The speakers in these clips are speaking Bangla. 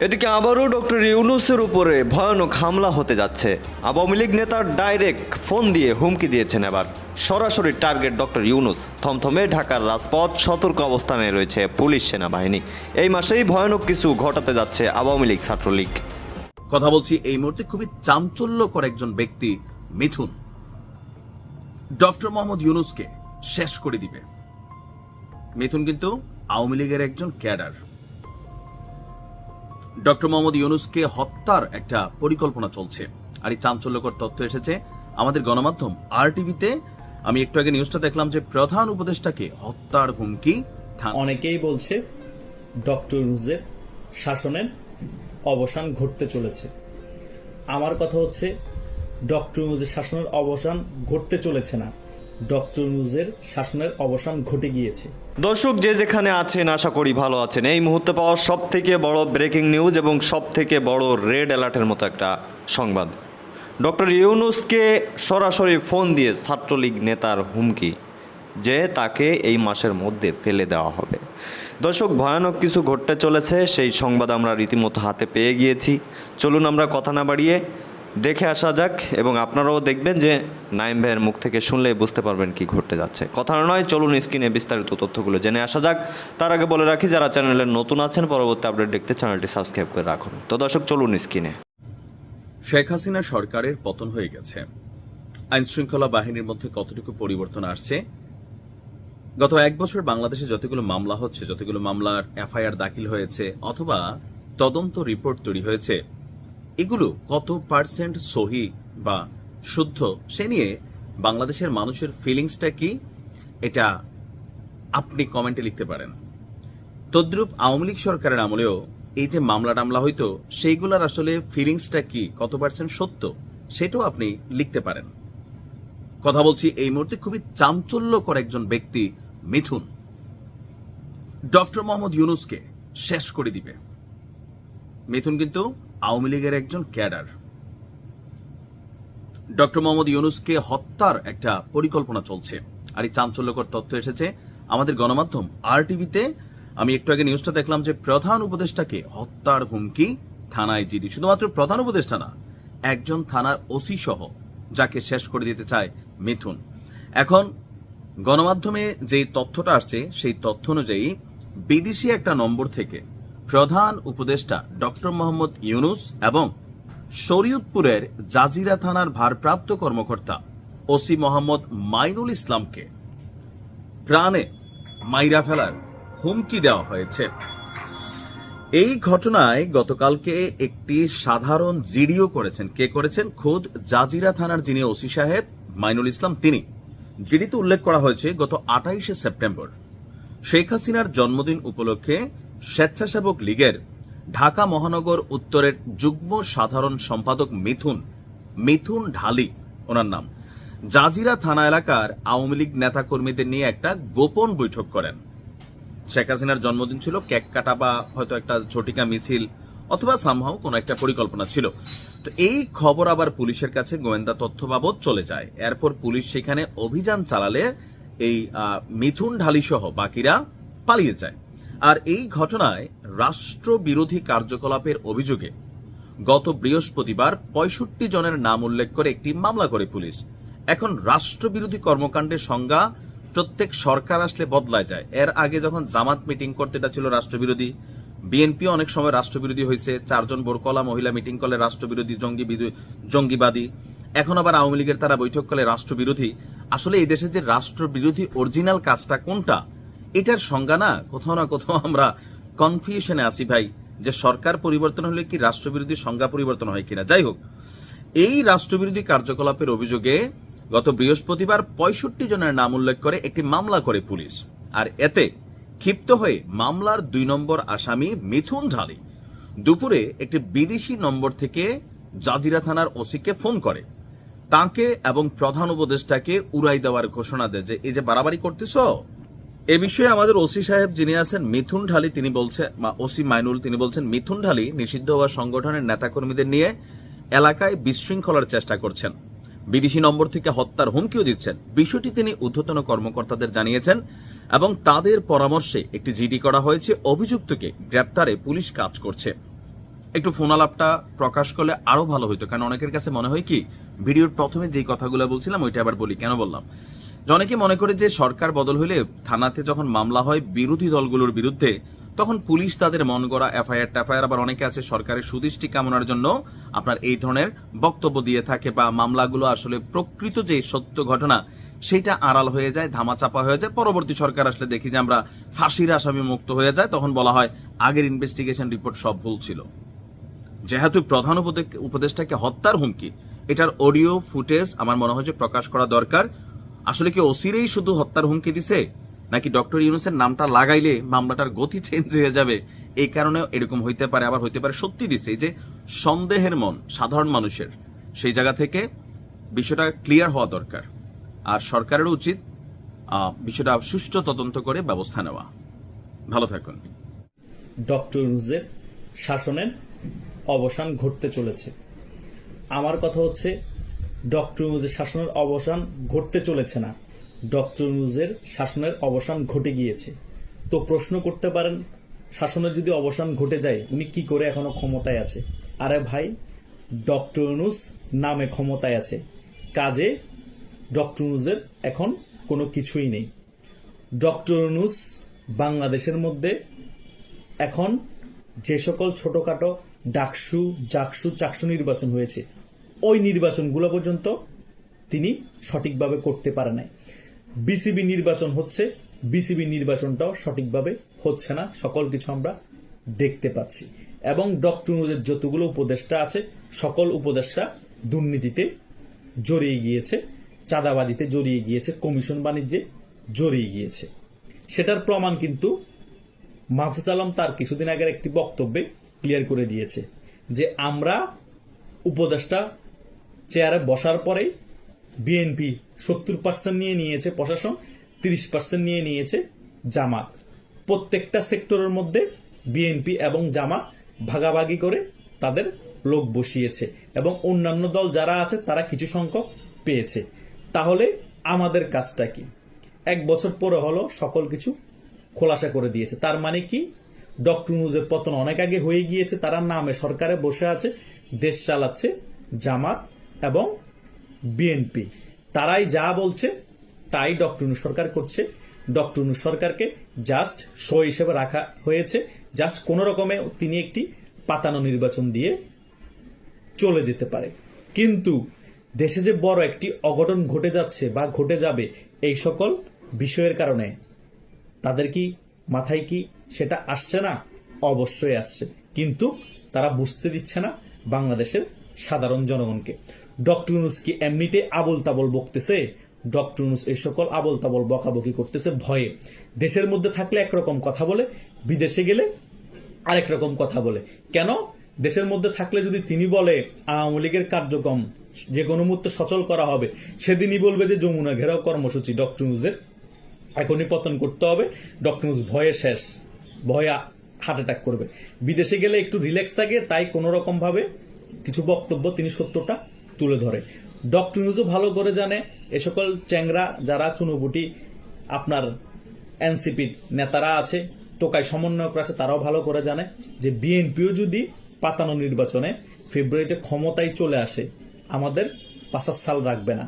এদিকে আবারও ডক্টর ইউনুসের উপরে ভয়ানক হামলা হতে যাচ্ছে। আওয়ামী লীগ নেতার ডাইরেক্ট ফোন দিয়ে হুমকি দিয়েছেন এবার। সরাসরি টার্গেট ডক্টর ইউনুস। থমথমে ঢাকার রাজপথ সতর্ক অবস্থানে রয়েছে পুলিশ সেনাবাহিনী। এই মাসেই ভয়ানক কিছু ঘটাতে যাচ্ছে আওয়ামী লীগ ছাত্রলীগ। কথা বলছি, এই মুহূর্তে খুবই চাঞ্চল্যকর একজন ব্যক্তি, মিথুন। ডক্টর মোহাম্মদ ইউনুসকে শেষ করে দিবে। মিথুন কিন্তু আওয়ামী লীগের একজন ক্যাডার। ডক্টর মোহাম্মদ ইউনুসকে হত্যার একটা পরিকল্পনা চলছে। আর এই চাঞ্চল্যকর তথ্য এসেছে আমাদের গণমাধ্যম আর টিভিতে আমি একটু আগে নিউজটা দেখলাম যে প্রধান উপদেষ্টাকে হত্যার হুমকি অনেকেই বলছে ডক্টর ইউনুসের শাসনের অবসান ঘটতে চলেছে। আমার কথা হচ্ছে, ডক্টর ইউনুসের শাসনের অবসান ঘটতে চলেছে না। ডক্টর ইউনুসের শাসনের অবসান ঘটে গিয়েছে। দর্শক, যে যেখানে আছেন, আশা করি ভালো আছেন। এই মুহূর্তে পাওয়া সব থেকে বড় ব্রেকিং নিউজ এবং সব থেকে বড় রেড অ্যালার্টের মতো একটা সংবাদ। ডক্টর ইউনুসকে সরাসরি ফোন দিয়ে ছাত্রলীগ নেতার হুমকি যে তাকে এই মাসের মধ্যে ফেলে দেওয়া হবে। দর্শক, ভয়ানক কিছু ঘটতে চলেছে। সেই সংবাদ আমরা রীতিমতো হাতে পেয়ে গিয়েছি। চলুন আমরা কথা না বাড়িয়ে দেখে আসা যাক এবং আপনারাও দেখবেন যে নাইম ভাইয়ের মুখ থেকে শুনলে বুঝতে পারবেন কি ঘটতে যাচ্ছে। কথা নয়, চলুন স্ক্রিনে বিস্তারিত তথ্যগুলো জেনে আসা যাক। তার আগে বলে রাখি, যারা চ্যানেলে নতুন আছেন, পরবর্তী আপডেট দেখতে চ্যানেলটি সাবস্ক্রাইব করে রাখুন। তো দর্শক, চলুন স্ক্রিনে। শেখ হাসিনা সরকারের পতন হয়ে গেছে। আইন শৃঙ্খলা বাহিনীর মধ্যে কতটুকু পরিবর্তন আসছে? গত এক বছর বাংলাদেশে যতগুলো মামলা হচ্ছে, যতগুলো মামলার এফআইআর দাখিল হয়েছে, অথবা তদন্ত রিপোর্ট তৈরি হয়েছে এগুলো কত পার্সেন্ট সহি বা শুদ্ধ, সে নিয়ে বাংলাদেশের মানুষের ফিলিংসটা কি, এটা আপনি কমেন্টে লিখতে পারেন। তদ্রুপ আওয়ামী লীগ সরকারের আমলেও এই যে মামলা টামলা হইতো, সেইগুলোর আসলে ফিলিংসটা কি, কত পার্সেন্ট সত্য, সেটাও আপনি লিখতে পারেন। কথা বলছি, এই মুহূর্তে খুবই চাঞ্চল্যকর একজন ব্যক্তি, মিথুন। ডক্টর মোহাম্মদ ইউনুসকে শেষ করে দিবে। মিথুন কিন্তু আওয়ামী লীগের একজন ক্যাডার। ডক্টর মোহাম্মদ ইউনুসকে হত্যার একটা পরিকল্পনা চলছে। আর এই চাঞ্চল্যকর তথ্য এসেছে আমাদের গণমাধ্যম আর টিভিতে আমি একটু আগে নিউজটা দেখলাম যে প্রধান উপদেষ্টাকে হত্যার হুমকি থানায় জিডি। শুধুমাত্র প্রধান উপদেষ্টা না, একজন থানার ওসি সহ, যাকে শেষ করে দিতে চায় মিথুন। এখন গণমাধ্যমে যেই তথ্যটা আসছে, সেই তথ্য অনুযায়ী বিদেশি একটা নম্বর থেকে প্রধান উপদেষ্টা ডক্টর মোহাম্মদ ইউনুস এবং শরীয়তপুরের জাজিরা থানার ভারপ্রাপ্ত কর্মকর্তা ওসি মোহাম্মদ মাইনুল ইসলামকে প্রাণে মাইরা ফেলার হুমকি দেওয়া হয়েছে। এই ঘটনায় গতকালকে একটি সাধারণ জিডিও করেছেন। কে করেছেন? খোদ জাজিরা থানার যিনি ওসি সাহেব মাইনুল ইসলাম, তিনি। জিডিতে উল্লেখ করা হয়েছে, গত আঠাইশে সেপ্টেম্বর শেখ হাসিনার জন্মদিন উপলক্ষে স্বেচ্ছাসেবক লীগের ঢাকা মহানগর উত্তরের যুগ্ম সাধারণ সম্পাদক মিথুন মিথুন ঢালি ওনার নাম। জাজিরা থানা এলাকার আওয়ামী লীগ নেতাকর্মীদের নিয়ে একটা গোপন বৈঠক করেন। শেখ হাসিনার জন্মদিন ছিল, কেক কাটা বা হয়তো একটা ঝটিকা মিছিল অথবা সামহাও কোনো একটা পরিকল্পনা ছিল। তো এই খবর আবার পুলিশের কাছে গোয়েন্দা তথ্য বাবদ চলে যায়। এরপর পুলিশ সেখানে অভিযান চালালে এই মিথুন ঢালি সহ বাকিরা পালিয়ে যায়। আর এই ঘটনায় রাষ্ট্রবিরোধী কার্যকলাপের অভিযোগে গত বৃহস্পতিবার পঁয়ষট্টি জনের নাম উল্লেখ করে একটি মামলা করে পুলিশ। এখন রাষ্ট্রবিরোধী কর্মকাণ্ডের সংজ্ঞা প্রত্যেক সরকার আসলে বদলায় যায়। এর আগে যখন জামাত মিটিং করতে এটা ছিল রাষ্ট্রবিরোধী বিএনপি অনেক সময় রাষ্ট্রবিরোধী হয়েছে, চারজন বোরকলা মহিলা মিটিং করলে রাষ্ট্রবিরোধী, জঙ্গি জঙ্গিবাদী, এখন আবার আওয়ামী লীগের তারা বৈঠক করলে রাষ্ট্রবিরোধী। আসলে এই দেশে যে রাষ্ট্রবিরোধী অরিজিনাল কাজটা কোনটা এটার সংজ্ঞা না, কোথাও না কোথাও আমরা কনফিউশনে আছি ভাই, যে সরকার পরিবর্তন হলে কি রাষ্ট্রবিরোধী সংজ্ঞা পরিবর্তন হয় কিনা। যাই হোক, এই রাষ্ট্রবিরোধী কার্যকলাপের অভিযোগে গত বৃহস্পতিবার পঁয়ষট্টি জনের নাম উল্লেখ করে একটি মামলা করে পুলিশ, আর এতে ক্ষিপ্ত হয়ে মামলার দুই নম্বর আসামি মিথুন ঢালি দুপুরে একটি বিদেশি নম্বর থেকে জাজিরা থানার ওসিকে ফোন করে। তাকে এবং প্রধান উপদেষ্টাকে উড়াই দেওয়ার ঘোষণা দেয় যে, এই যে বাড়াবাড়ি করতেছ এ বিষয়ে আমাদের ওসি সাহেব যিনি আছেন, মিথুন ঢালি, তিনি বলছেন বা ওসি মাইনুল, তিনি বলছেন, মিথুন ঢালি নিষিদ্ধ হওয়া সংগঠনের নেতাকর্মীদের নিয়ে এলাকায় বিশৃঙ্খলার চেষ্টা করছেন। বিদেশি নম্বর থেকে হত্যার হুমকিও দিচ্ছেন। বিষয়টি তিনি ঊর্ধ্বতন কর্মকর্তাদের জানিয়েছেন এবং তাদের পরামর্শে একটি জিডি করা হয়েছে, অভিযুক্তকে গ্রেপ্তারে পুলিশ কাজ করছে। একটু ফোন আলাপটা প্রকাশ করলে আরও ভালো হতো কারণ অনেকের কাছে মনে হয় কি, ভিডিওর প্রথমে যেই কথাগুলো বলছিলাম, ওইটা আবার বলি। কেন বললাম? যে অনেকে মনে করে যে সরকার বদল হলে থানাতে যখন মামলা হয় বিরোধী দলগুলোর বিরুদ্ধে, তখন পুলিশ তাদের মন গড়া, এফআইআর ট্যাফআইআর আবার অনেকে আছে সরকারের সুদৃষ্টি কামনার জন্য আপনার এই ধরনের বক্তব্য দিয়ে থাকে বা মামলাগুলো আসলে প্রকৃত যে সত্য ঘটনা, সেটা আড়াল হয়ে যায়, ধামাচাপা হয়ে যায়। পরবর্তী সরকার আসলে দেখি যে আমরা ফাঁসির আসামি মুক্ত হয়ে যায়। তখন বলা হয় আগের ইনভেস্টিগেশন রিপোর্ট সব ভুল ছিল। যেহেতু প্রধান উপদে- উপদেষ্টাকে হত্যার হুমকি, এটার অডিও ফুটেজ আমার মনে হয় যে প্রকাশ করা দরকার। আসলে কি ওসিরেই শুধু হত্যার হুমকি দিছে? নাকি ডক্টর ইউনুসের নামটা লাগাইলে মামলাটার গতি চেঞ্জ হয়ে যাবে? এই কারণে এরকম হইতে পারে, আবার হইতে পারে সত্যি দিছে। যে সন্দেহের মন সাধারণ মানুষের, সেই জায়গা থেকে বিষয়টা ক্লিয়ার হওয়া দরকার। আর সরকারের উচিত বিষয়টা সুষ্ঠু তদন্ত করে ব্যবস্থা নেওয়া। ভালো থাকুন। ডক্টর ইউনুসের শাসনের অবসান ঘটতে চলেছে। আমার কথা হচ্ছে ডক্টর ইউনুসের শাসনের অবসান ঘটতে চলেছে না। ডক্টর ইউনুসের শাসনের অবসান ঘটে গিয়েছে। তো প্রশ্ন করতে পারেন, শাসনের যদি অবসান ঘটে যায়, উনি কি করে এখনও ক্ষমতায় আছে? আরে ভাই, ডক্টর ইউনুস নামে ক্ষমতায় আছে। কাজে ডক্টর ইউনুসের এখন কোনো কিছুই নেই। ডক্টর ইউনুস বাংলাদেশের মধ্যে এখন যে সকল ছোটখাটো ডাকসু, জাকসু, চাকসু নির্বাচন হয়েছে ওই নির্বাচনগুলো পর্যন্ত তিনি সঠিকভাবে করতে পারে নাই। বিসিবি নির্বাচন হচ্ছে, বিসিবি নির্বাচনটাও সঠিকভাবে হচ্ছে না। সকল কিছু আমরা দেখতে পাচ্ছি। এবং ডক্টর যতগুলো উপদেষ্টা আছে, সকল উপদেষ্টা দুর্নীতিতে জড়িয়ে গিয়েছে, চাঁদাবাজিতে জড়িয়ে গিয়েছে, কমিশন বাণিজ্যে জড়িয়ে গিয়েছে। সেটার প্রমাণ কিন্তু মাহফুজ আলম তার কিছুদিন আগের একটি বক্তব্যে ক্লিয়ার করে দিয়েছে যে আমরা উপদেষ্টা চেয়ারে বসার পরেই বিএনপি সত্তর পার্সেন্ট নিয়ে নিয়েছে প্রশাসন, তিরিশ পার্সেন্ট নিয়ে নিয়েছে জামাত। প্রত্যেকটা সেক্টরের মধ্যে বিএনপি এবং জামাত ভাগাভাগি করে তাদের লোক বসিয়েছে এবং অন্যান্য দল যারা আছে তারা কিছু সংখ্যক পেয়েছে। তাহলে আমাদের কাজটা কি? এক বছর পরে হলো সকল কিছু খোলাসা করে দিয়েছে। তার মানে কি? ডক্টর নুজের পতন অনেক আগে হয়ে গিয়েছে, তারা নামে সরকারে বসে আছে, দেশ চালাচ্ছে জামাত এবং বিএনপি তারাই যা বলছে, তাই ডক্টর সরকার করছে। ডক্টর সরকারকে জাস্ট শো হিসেবে রাখা হয়েছে। জাস্ট কোন রকমে তিনি একটি পাতানো নির্বাচন দিয়ে চলে যেতে পারে। কিন্তু দেশে যে বড় একটি অঘটন ঘটে যাচ্ছে বা ঘটে যাবে এই সকল বিষয়ের কারণে তাদের কি মাথায় কি সেটা আসছে না? অবশ্যই আসছে। কিন্তু তারা বুঝতে দিচ্ছে না বাংলাদেশের সাধারণ জনগণকে। ডক্টর কি এমনিতে আবল তাবল বকতেছে, ডক্টর ইউনুস এই সকল আবল তাবল বকাবকি করতেছে ভয়ে। দেশের মধ্যে থাকলে একরকম কথা বলে, বিদেশে গেলে আরেক রকম কথা বলে। কেন? দেশের মধ্যে থাকলে যদি তিনি বলে, আওয়ামী লীগের কার্যক্রম যে কোনো মুহূর্তে সচল করা হবে, সেদিনই বলবে যে যমুনা ঘেরাও কর্মসূচি ডক্টর ইউনুসের। এখনই পতন করতে হবে, ডক্টর ভয়ে শেষ, ভয়ে হার্ট অ্যাটাক করবে। বিদেশে গেলে একটু রিল্যাক্স থাকে, তাই কোনো রকম ভাবে কিছু বক্তব্য তিনি সত্যটা তুলে ধরে। ডক্টর ইউনুসও ভালো করে জানে, এ সকল চ্যাংরা যারা চুনুবুটি আপনার এনসিপির নেতারা আছে, টোকায় সমন্বয়করা আছে, তারাও ভালো করে জানে যে বিএনপিও যদি পাতানো নির্বাচনে ফেব্রুয়ারিতে ক্ষমতায় চলে আসে, আমাদের পাঁচার সাল রাখবে না।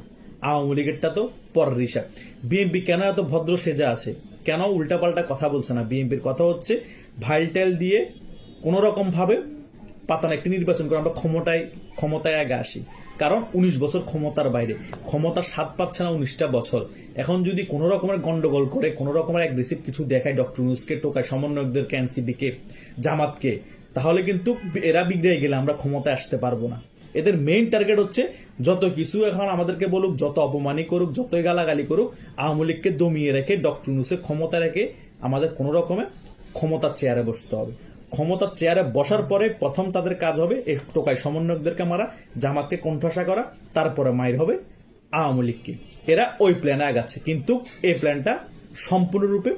আওয়ামী লীগেরটা তো পরের হিসাব। বিএনপি কেন এত ভদ্র সেজা আছে? কেন উল্টাপাল্টা কথা বলছে না? বিএনপির কথা হচ্ছে ভাইলটাইল দিয়ে কোন রকম ভাবে পাতানো একটি নির্বাচন করে আমরা ক্ষমতায় ক্ষমতায় আগে আসি। কারণ উনিশ বছর ক্ষমতার বাইরে। ক্ষমতার স্বাদ পাচ্ছে না উনিশটা বছর। এখন যদি কোন রকমের গন্ডগোল করে, কোন রকমের অ্যাগ্রেসিভ কিছু দেখায় ডক্টর ইউনুসকে, টোকায় সমন্বয়কদেরকে, এনসিপিকে, জামাতকে, তাহলে কিন্তু এরা বিগড়ে গেলে আমরা ক্ষমতায় আসতে পারব না। এদের মেইন টার্গেট হচ্ছে যত কিছু এখন আমাদেরকে বলুক, যত অপমানই করুক, যতই গালাগালি করুক, আওয়ামী লীগকে দমিয়ে রেখে, ডক্টর ইউনুসের ক্ষমতা রেখে আমাদের কোন রকমে ক্ষমতার চেয়ারে বসতে হবে। ক্ষমতার চেয়ারে বসার পরে প্রথম তাদের কাজ হবে এই টোকায় সমন্বয়কদেরকে মারা, জামাতকে কণ্ঠাসা করা, তারপরে মায়ের হবে আওয়ামী লীগকে। এরা ওই প্ল্যানে আগাচ্ছে, কিন্তু এই প্ল্যানটা সম্পূর্ণরূপে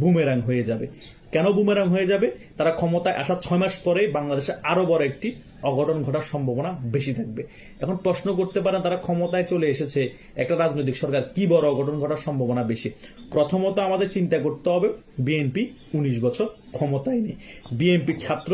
বুমেরাং হয়ে যাবে। কেন বুমেরাং হয়ে যাবে? তারা ক্ষমতায় আসার ছয় মাস পরে বাংলাদেশে আরও বড় একটি অঘটন ঘটার সম্ভাবনা বেশি থাকবে। এখন প্রশ্ন করতে পারেন তারা ক্ষমতায় চলে এসেছে, একটা রাজনৈতিক সরকার কি বড় অঘটন ঘটার সম্ভাবনা বেশি? প্রথমত আমাদের চিন্তা করতে হবে বিএনপি উনিশ বছর ক্ষমতায় নেই। বিএনপি ছাত্র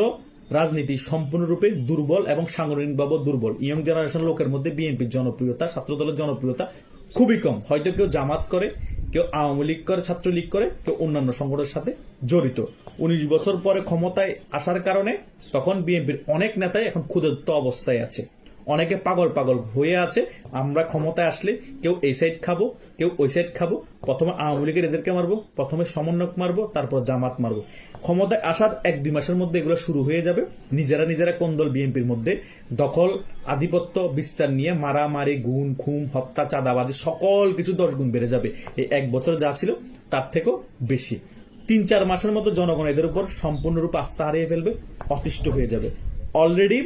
রাজনীতি সম্পূর্ণরূপে দুর্বল এবং সাংগঠনিকভাবে দুর্বল। ইয়ং জেনারেশন লোকের মধ্যে বিএনপির জনপ্রিয়তা, ছাত্রদলের জনপ্রিয়তা খুবই কম। হয়তো কেউ জামাত করে কেউ আওয়ামী লীগ করে, ছাত্রলীগ করে, কেউ অন্যান্য সংগঠনের সাথে জড়িত। উনিশ বছর পরে ক্ষমতায় আসার কারণে তখন বিএনপির অনেক নেতাই এখন ক্ষুধার্ত অবস্থায় আছে। অনেকে পাগল পাগল হয়ে আছে, আমরা ক্ষমতায় আসলে কেউ এই সাইড খাব, কেউ ওই সাইড খাব, প্রথমে আওয়ামী লীগের এদেরকে মারবো, প্রথমে সমন্বয়ক মারবো, তারপর জামাত মারবো। ক্ষমতায় আসার এক দুই মাসের মধ্যে এগুলো শুরু হয়ে যাবে, নিজেরা নিজেরা কোন দল বিএনপির মধ্যে, দখল, আধিপত্য বিস্তার নিয়ে মারামারি গুণ খুম, হত্যা, চাঁদাবাজি, সকল কিছু দশ গুণ বেড়ে যাবে। এই এক বছর যা ছিল, তার থেকেও বেশি। তিন চার মাসের মতো জনগণ এদের উপর সম্পূর্ণরূপে আস্থা হারিয়ে ফেলবে, অতিষ্ঠ হয়ে যাবে। অলরেডি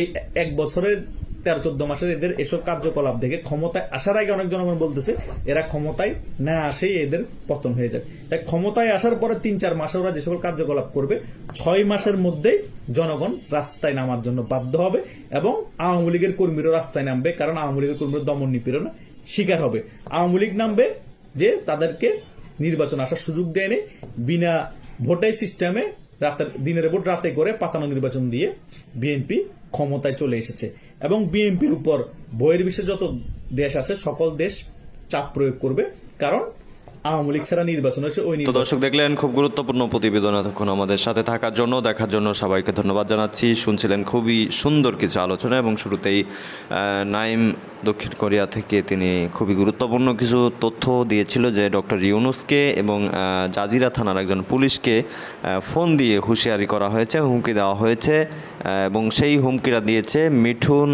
এই এক বছরের তেরো চোদ্দ মাসের এদের এসব কার্যকলাপ দেখে ক্ষমতায় আসার আগে অনেক জনগণ বলতেছে, এরা ক্ষমতায় না আসেই এদের পতন হয়ে যায় তাই ক্ষমতায় আসার পরে তিন চার মাসে ওরা যে সকল কার্যকলাপ করবে, ছয় মাসের মধ্যেই জনগণ রাস্তায় নামার জন্য বাধ্য হবে এবং আওয়ামী লীগের কর্মীরাও রাস্তায় নামবে, কারণ আওয়ামী লীগের কর্মীরা দমন নিপীড়ন শিকার হবে। আওয়ামী লীগ নামবে যে তাদেরকে নির্বাচন আসার সুযোগ দেয়নি, বিনা ভোটের সিস্টেমে রাতের, দিনের ভোট রাতে করে পাতানো নির্বাচন দিয়ে বিএনপি ক্ষমতায় চলে এসেছে। এবং বিএনপির উপর বইয়ের বিশ্বে যত দেশ আছে সকল দেশ চাপ প্রয়োগ করবে। কারণ আওয়ামী লীগ ছাড়া নির্বাচন হয়েছে ওই তো দর্শক দেখলেন খুব গুরুত্বপূর্ণ প্রতিবেদন এতক্ষণ আমাদের সাথে থাকার জন্য দেখার জন্য সবাইকে ধন্যবাদ জানাচ্ছি। শুনছিলেন খুবই সুন্দর কিছু আলোচনা এবং শুরুতেই নাইম দক্ষিণ কোরিয়া থেকে তিনি খুবই গুরুত্বপূর্ণ কিছু তথ্য দিয়েছিল যে ডক্টর ইউনুসকে এবং জাজিরা থানার একজন পুলিশকে ফোন দিয়ে হুঁশিয়ারি করা হয়েছে হুমকি দেওয়া হয়েছে এবং সেই হুমকিটা দিয়েছে মিঠুন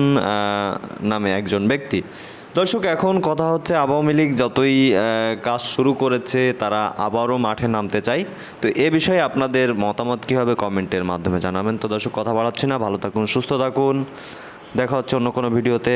নামে একজন ব্যক্তি। দর্শক, এখন কথা হচ্ছে আওয়ামী লীগ যতই কাজ শুরু করেছে, তারা আবারও মাঠে নামতে চায় তো এ বিষয়ে আপনাদের মতামত কীভাবে কমেন্টের মাধ্যমে জানাবেন? তো দর্শক, কথা বাড়াচ্ছি না। ভালো থাকুন, সুস্থ থাকুন। দেখা হচ্ছে অন্য কোনো ভিডিওতে।